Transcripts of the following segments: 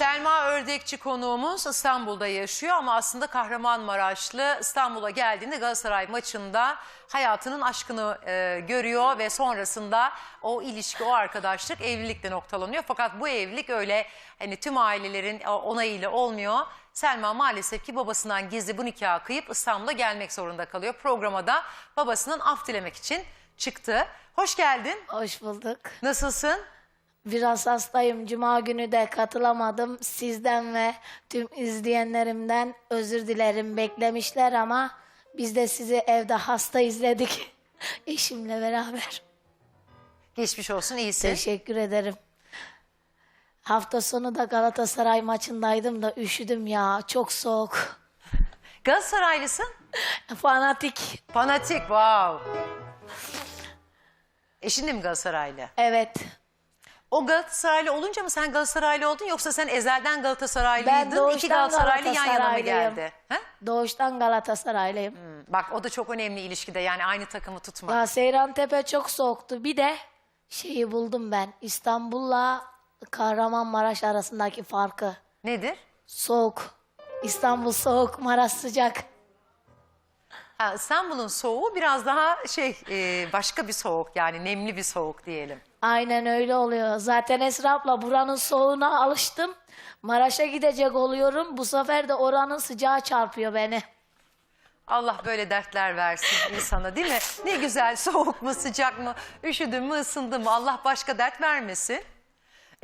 Selma Ördekçi konuğumuz İstanbul'da yaşıyor ama aslında Kahramanmaraşlı İstanbul'a geldiğinde Galatasaray maçında hayatının aşkını e, görüyor ve sonrasında o ilişki, o arkadaşlık evlilikle noktalanıyor. Fakat bu evlilik öyle hani tüm ailelerin onayıyla olmuyor. Selma maalesef ki babasından gizli bu nikahı kıyıp İstanbul'a gelmek zorunda kalıyor. Programa da babasının af dilemek için çıktı. Hoş geldin. Hoş bulduk. Nasılsın? Biraz hastayım. Cuma günü de katılamadım. Sizden ve tüm izleyenlerimden özür dilerim. Beklemişler ama biz de sizi evde hasta izledik. Eşimle beraber. Geçmiş olsun, iyisin. Teşekkür ederim. Hafta sonu da Galatasaray maçındaydım da üşüdüm ya. Çok soğuk. Galatasaraylısın? Fanatik. Fanatik, wow. Eşin de mi Galatasaraylı? Evet. O Galatasaraylı olunca mı sen Galatasaraylı oldun yoksa sen ezelden Galatasaraylıydın? Ben doğuştan İki Galatasaraylı yan yana mı Galatasaraylıyım. geldi? He? Doğuştan Galatasaraylıyım. Bak o da çok önemli ilişkide yani aynı takımı tutmak. Ya Seyran Tepe çok soğuktu. Bir de şeyi buldum ben. İstanbul'la Kahramanmaraş arasındaki farkı. Nedir? Soğuk. İstanbul soğuk, Maraş sıcak. Ha, İstanbul'un soğuğu biraz daha şey e, başka bir soğuk yani nemli bir soğuk diyelim. Aynen öyle oluyor. Zaten Esra abla buranın soğuğuna alıştım. Maraş'a gidecek oluyorum. Bu sefer de oranın sıcağı çarpıyor beni. Allah böyle dertler versin insana değil mi? Ne güzel soğuk mu sıcak mı üşüdün mü ısındın mı Allah başka dert vermesin.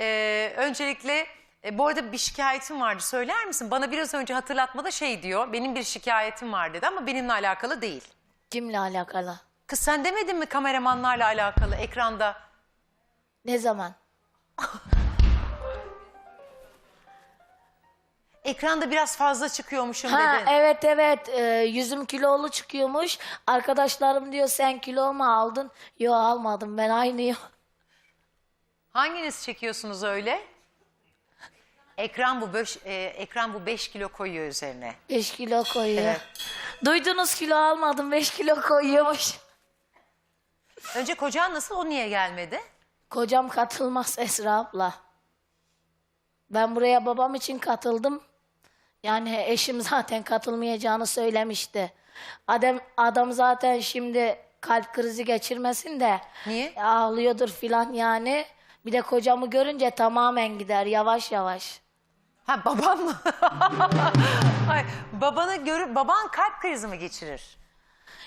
Ee, öncelikle e, bu arada bir şikayetim vardı söyler misin? Bana biraz önce hatırlatmada şey diyor benim bir şikayetim var dedi ama benimle alakalı değil. Kimle alakalı? Kız sen demedin mi kameramanlarla alakalı ekranda? Ne zaman? Ekranda biraz fazla çıkıyormuşum Ha dedin. evet evet Ee, yüzüm kilolu çıkıyormuş. Arkadaşlarım diyor sen kilo mu aldın? Yo almadım ben aynıyım. Hanginiz çekiyorsunuz öyle? Ekran bu beş, e, ekran bu 5 kilo koyuyor üzerine. 5 kilo koyuyor. Evet. Duydunuz kilo almadım 5 kilo koyuyormuş. Önce kocan nasıl o niye gelmedi? Kocam katılmaz Esra abla. Ben buraya babam için katıldım. Yani eşim zaten katılmayacağını söylemişti. Adam, adam zaten şimdi kalp krizi geçirmesin de Niye? ağlıyordur filan yani. Bir de kocamı görünce tamamen gider yavaş yavaş. Ha babam mı? Ay, babanı görüp baban kalp krizi mi geçirir?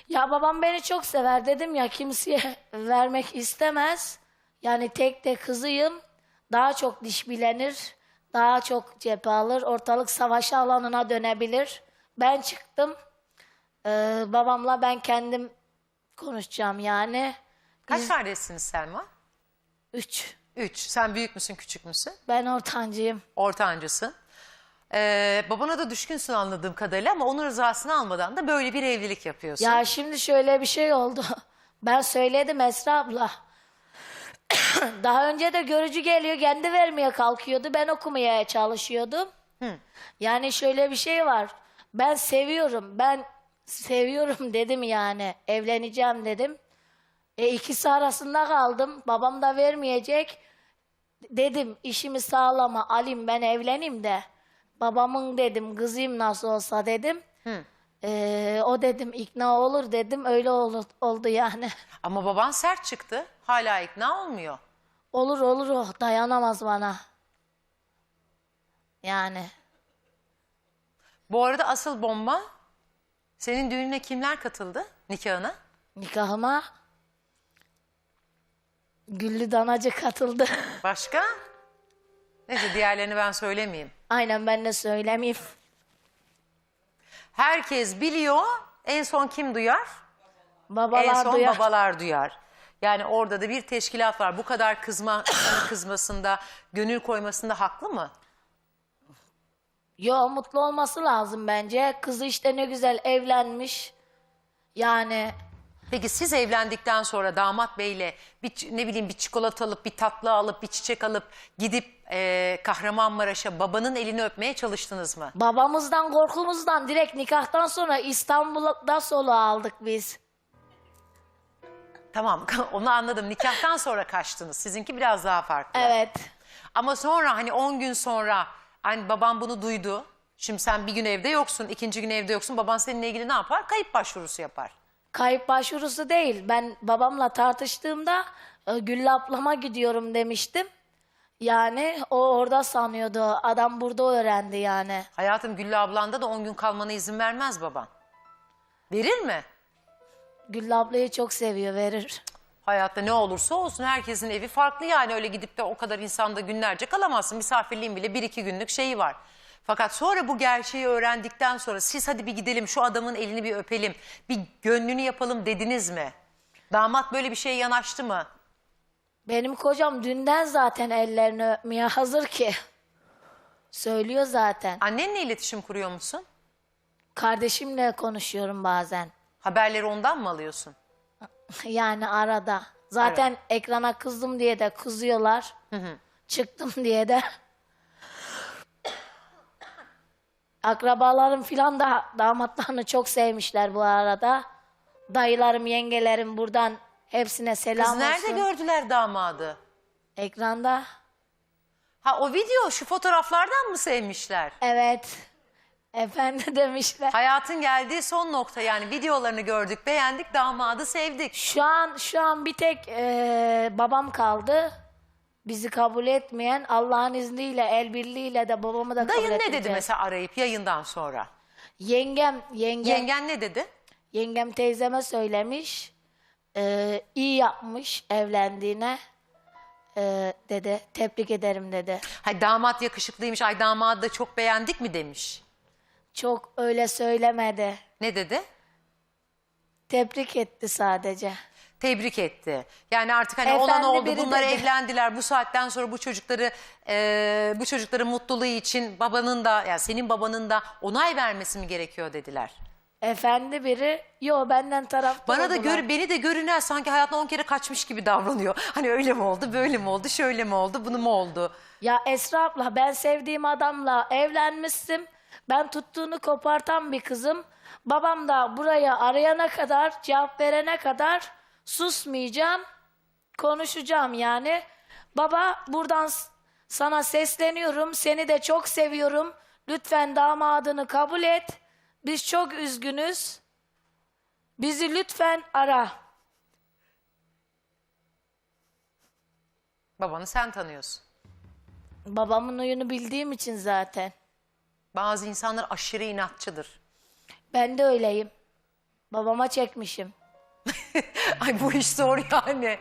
Ya babam beni çok sever dedim ya kimseye vermek istemez. Yani tek de kızıyım. Daha çok diş bilenir. Daha çok cephe alır. Ortalık savaş alanına dönebilir. Ben çıktım. Ee, babamla ben kendim konuşacağım yani. Kaç kardeşsiniz Selma? Üç. Üç. Sen büyük müsün küçük müsün? Ben ortancıyım. Ortancısın. Ee, babana da düşkünsün anladığım kadarıyla ama onun rızasını almadan da böyle bir evlilik yapıyorsun. Ya şimdi şöyle bir şey oldu. Ben söyledim Esra abla. Daha önce de görücü geliyor kendi vermeye kalkıyordu. Ben okumaya çalışıyordum. Yani şöyle bir şey var. Ben seviyorum. Ben seviyorum dedim yani. Evleneceğim dedim. E ikisi arasında kaldım. Babam da vermeyecek. Dedim işimi sağlama alayım ben evleneyim de. Babamın dedim kızıyım nasıl olsa dedim. Ee, o dedim ikna olur dedim öyle oldu, oldu yani. Ama baban sert çıktı. Hala ikna olmuyor. olur olur o dayanamaz bana. Yani Bu arada asıl bomba senin düğününe kimler katıldı? Nikahına? nikahıma Güllü Danacı katıldı. Başka? Neyse diğerlerini ben söylemeyeyim. Aynen ben de söylemeyeyim. Herkes biliyor. En son kim duyar? en Babalar son duyar. babalar duyar. Yani orada da bir teşkilat var. Bu kadar kızma, sana kızmasında, gönül koymasında haklı mı? Yo mutlu olması lazım bence. Kızı işte ne güzel evlenmiş. Yani Peki siz evlendikten sonra damat beyle bir, ç- ne bileyim bir çikolata alıp, bir tatlı alıp, bir çiçek alıp gidip e, Kahramanmaraş'a babanın elini öpmeye çalıştınız mı? babamızdan korkumuzdan direkt nikahtan sonra İstanbul'da solo aldık biz. Tamam onu anladım. Nikahtan sonra kaçtınız. Sizinki biraz daha farklı. Evet. Ama sonra hani 10 gün sonra Hani baban bunu duydu. Şimdi sen bir gün evde yoksun, ikinci gün evde yoksun. Baban seninle ilgili ne yapar? Kayıp başvurusu yapar. Kayıp başvurusu değil. Ben babamla tartıştığımda e, Güllü ablama gidiyorum demiştim. Yani o orada sanıyordu. Adam burada öğrendi yani. Hayatım Güllü ablanda da 10 gün kalmana izin vermez baban. Verir mi? Güllü ablayı çok seviyor verir. Hayatta ne olursa olsun herkesin evi farklı yani öyle gidip de o kadar insanda günlerce kalamazsın. Misafirliğin bile bir iki günlük şeyi var. Fakat sonra bu gerçeği öğrendikten sonra siz hadi bir gidelim şu adamın elini bir öpelim, bir gönlünü yapalım dediniz mi? Damat böyle bir şeye yanaştı mı? Benim kocam dünden zaten ellerini öpmeye hazır ki. Söylüyor zaten. Annenle iletişim kuruyor musun? Kardeşimle konuşuyorum bazen. Haberleri ondan mı alıyorsun? Yani arada. Zaten ekrana kızdım diye de kızıyorlar. Çıktım diye de. Akrabalarım filan da damatlarını çok sevmişler bu arada. Dayılarım, yengelerim buradan hepsine selam Kız nerede olsun. gördüler damadı? Ekranda. Ha o video şu fotoğraflardan mı sevmişler? Evet. Efendi demişler. Hayatın geldiği son nokta yani videolarını gördük, beğendik, damadı sevdik. Şu an şu an bir tek eee, babam kaldı. Bizi kabul etmeyen Allah'ın izniyle el birliğiyle de babamı da kabul Dayın ne etmeyeceğiz. dedi mesela arayıp yayından sonra? Yengem, yengem, Yengen ne dedi? yengem teyzeme söylemiş. Eee, iyi yapmış evlendiğine. Eee, dedi. Tebrik ederim dedi. Hay damat yakışıklıymış, ay damadı da çok beğendik mi demiş. Çok öyle söylemedi. Ne dedi? Tebrik etti sadece. Tebrik etti. Yani artık hani Efendi olan oldu, biri bunlar dedi. evlendiler. Bu saatten sonra bu çocukları, e, bu çocukların mutluluğu için babanın da, yani senin babanın da onay vermesi mi gerekiyor dediler. Efendi biri, yo benden tarafta Bana da oldular. gör, beni de görünen sanki hayatına on kere kaçmış gibi davranıyor. Hani öyle mi oldu, böyle mi oldu, şöyle mi oldu, bunu mu oldu? Ya Esra abla ben sevdiğim adamla evlenmiştim. Ben tuttuğunu kopartan bir kızım. Babam da buraya arayana kadar, cevap verene kadar susmayacağım. Konuşacağım yani. Baba buradan sana sesleniyorum. Seni de çok seviyorum. Lütfen damadını kabul et. Biz çok üzgünüz. Bizi lütfen ara. Babanı sen tanıyorsun. Babamın oyunu bildiğim için zaten. Bazı insanlar aşırı inatçıdır. Ben de öyleyim. Babama çekmişim. Ay bu iş zor yani.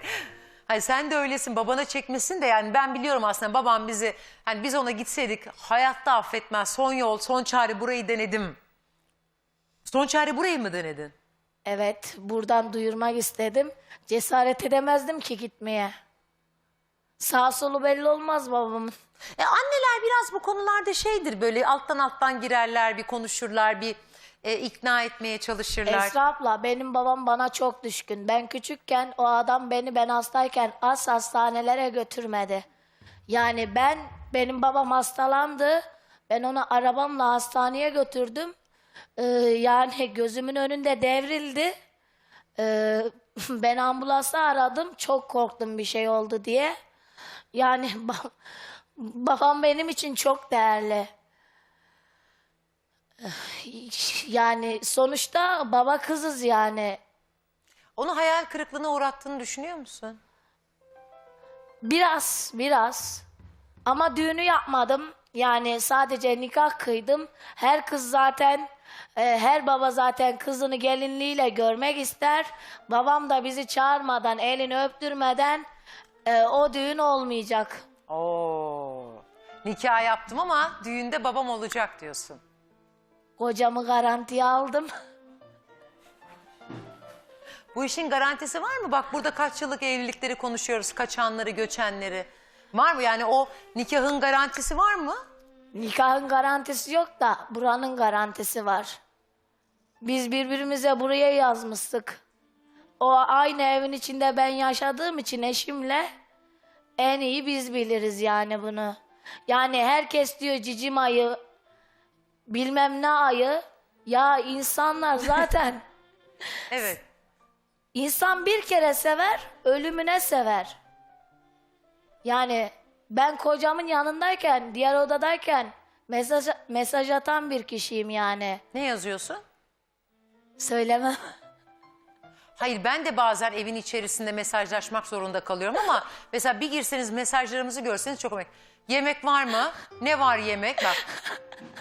Hani sen de öylesin babana çekmesin de yani ben biliyorum aslında babam bizi hani biz ona gitseydik hayatta affetmez. Son yol, son çare burayı denedim. Son çare burayı mı denedin? Evet, buradan duyurmak istedim. Cesaret edemezdim ki gitmeye. Sağ solu belli olmaz babamın. E anneler biraz bu konularda şeydir böyle alttan alttan girerler bir konuşurlar bir e, ikna etmeye çalışırlar. Esra abla, benim babam bana çok düşkün. Ben küçükken o adam beni ben hastayken az hastanelere götürmedi. Yani ben, benim babam hastalandı. Ben onu arabamla hastaneye götürdüm. Ee, yani gözümün önünde devrildi. Ee, ben ambulansı aradım. Çok korktum bir şey oldu diye. Yani ba- babam benim için çok değerli. Yani sonuçta baba kızız yani. Onu hayal kırıklığına uğrattığını düşünüyor musun? Biraz, biraz. Ama düğünü yapmadım. Yani sadece nikah kıydım. Her kız zaten, e, her baba zaten kızını gelinliğiyle görmek ister. Babam da bizi çağırmadan, elini öptürmeden e, o düğün olmayacak. Oo. Nikah yaptım ama düğünde babam olacak diyorsun. Kocamı garantiye aldım. Bu işin garantisi var mı? Bak burada kaç yıllık evlilikleri konuşuyoruz. Kaçanları, göçenleri. Var mı? Yani o nikahın garantisi var mı? Nikahın garantisi yok da buranın garantisi var. Biz birbirimize buraya yazmıştık. O aynı evin içinde ben yaşadığım için eşimle en iyi biz biliriz yani bunu. Yani herkes diyor cicim ayı, bilmem ne ayı. Ya insanlar zaten Evet. insan bir kere sever, ölümüne sever. Yani ben kocamın yanındayken, diğer odadayken Mesaj, mesaj atan bir kişiyim yani. Ne yazıyorsun? Söylemem. Hayır ben de bazen evin içerisinde mesajlaşmak zorunda kalıyorum ama mesela bir girseniz mesajlarımızı görseniz çok komik. Yemek var mı? Ne var yemek? Bak.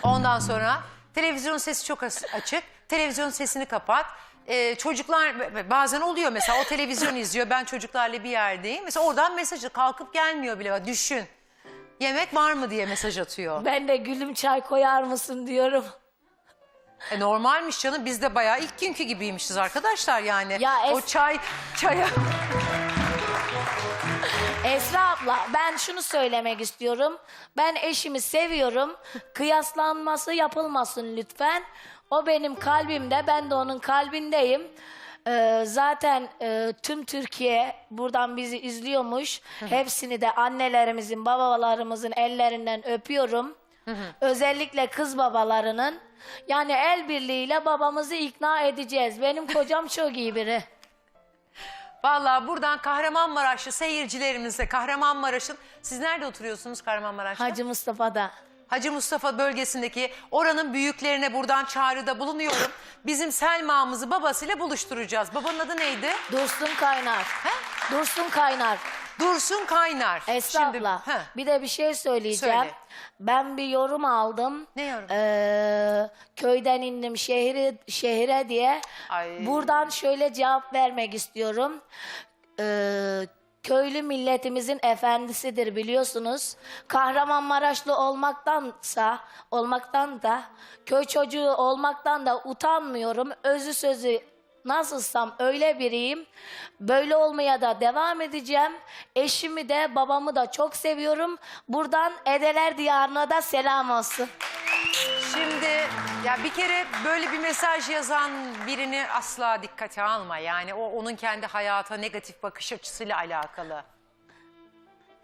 Ondan sonra televizyon sesi çok açık. Televizyon sesini kapat. Ee, çocuklar bazen oluyor mesela o televizyon izliyor ben çocuklarla bir yerdeyim. Mesela oradan mesajı kalkıp gelmiyor bile bak düşün. Yemek var mı diye mesaj atıyor. Ben de gülüm çay koyar mısın diyorum. E normalmiş canım biz de bayağı ilk günkü gibiymişiz arkadaşlar yani. Ya o es- çay çaya Esra abla ben şunu söylemek istiyorum. Ben eşimi seviyorum. Kıyaslanması yapılmasın lütfen. O benim kalbimde ben de onun kalbindeyim. Ee, zaten e, tüm Türkiye buradan bizi izliyormuş. Hepsini de annelerimizin, babalarımızın ellerinden öpüyorum. Özellikle kız babalarının. Yani el birliğiyle babamızı ikna edeceğiz. Benim kocam çok iyi biri. Vallahi buradan Kahramanmaraşlı seyircilerimize Kahramanmaraş'ın siz nerede oturuyorsunuz Kahramanmaraş'ta? Hacı Mustafa'da. Hacı Mustafa bölgesindeki oranın büyüklerine buradan çağrıda bulunuyorum. Bizim Selma'mızı babasıyla buluşturacağız. Babanın adı neydi? Dursun Kaynar. Dursun Kaynar. Dursun Kaynar. Esra abla Heh, bir de bir şey söyleyeceğim. Söyle. Ben bir yorum aldım. Ne yorum? Ee, köyden indim şehri şehire diye. Ay. Buradan şöyle cevap vermek istiyorum. Ee, köylü milletimizin efendisidir biliyorsunuz. Kahramanmaraşlı olmaktansa olmaktan da köy çocuğu olmaktan da utanmıyorum. Özü sözü nasılsam öyle biriyim. Böyle olmaya da devam edeceğim. Eşimi de babamı da çok seviyorum. Buradan Edeler Diyarı'na da selam olsun. Şimdi ya bir kere böyle bir mesaj yazan birini asla dikkate alma. Yani o onun kendi hayata negatif bakış açısıyla alakalı.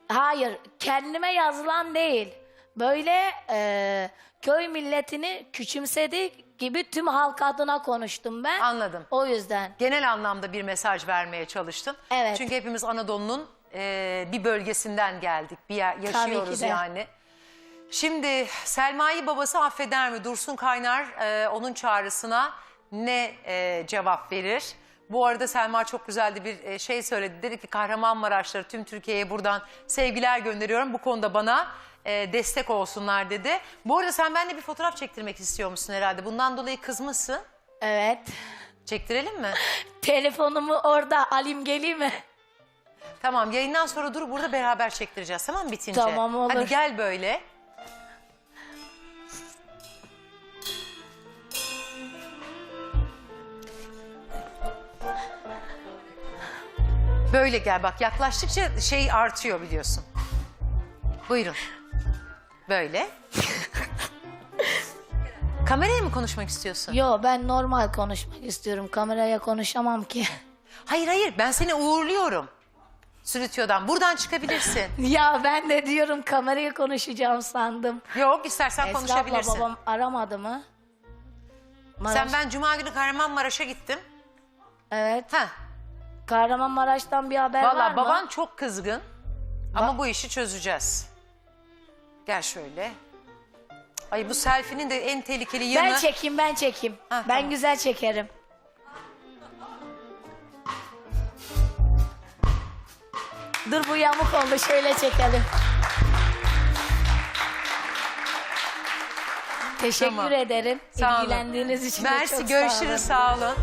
Hayır, kendime yazılan değil. Böyle e, köy milletini küçümsedik gibi tüm halk adına konuştum ben. Anladım. O yüzden. genel anlamda bir mesaj vermeye çalıştın. Evet. Çünkü hepimiz Anadolu'nun e, bir bölgesinden geldik. Bir yer yaşıyoruz yani. Şimdi Selma'yı babası affeder mi? Dursun Kaynar e, onun çağrısına ne e, cevap verir? Bu arada Selma çok güzel de bir e, şey söyledi. Dedi ki Kahramanmaraşları tüm Türkiye'ye buradan sevgiler gönderiyorum. Bu konuda bana e, destek olsunlar dedi. Bu arada sen benimle bir fotoğraf çektirmek istiyor musun herhalde? Bundan dolayı kızmışsın. Evet. Çektirelim mi? Telefonumu orada alayım geleyim mi? Tamam yayından sonra dur burada beraber çektireceğiz tamam mı bitince? Tamam, olur. Hadi gel böyle. Böyle gel bak yaklaştıkça şey artıyor biliyorsun. Buyurun. Böyle. Kameraya mı konuşmak istiyorsun? Yo ben normal konuşmak istiyorum. Kameraya konuşamam ki. Hayır hayır ben seni uğurluyorum. Sürütüyordan. Buradan çıkabilirsin. ya ben de diyorum kameraya konuşacağım sandım. Yok istersen Esra abla konuşabilirsin. babam aramadı mı? Maraş- Sen ben Cuma günü Kahramanmaraş'a gittim. Evet. Heh. Kahramanmaraş'tan bir haber var Valla mı? baban çok kızgın. Ama bu işi çözeceğiz. Gel şöyle. Ay bu selfie'nin de en tehlikeli yanı. Ben çekeyim ben çekeyim. Ha, ben tamam. güzel çekerim. Dur bu yamuk oldu şöyle çekelim. Teşekkür Tamam. ederim. Sağ olun. İlgilendiğiniz için de Mersi çok sağ olun. görüşürüz sağ olun.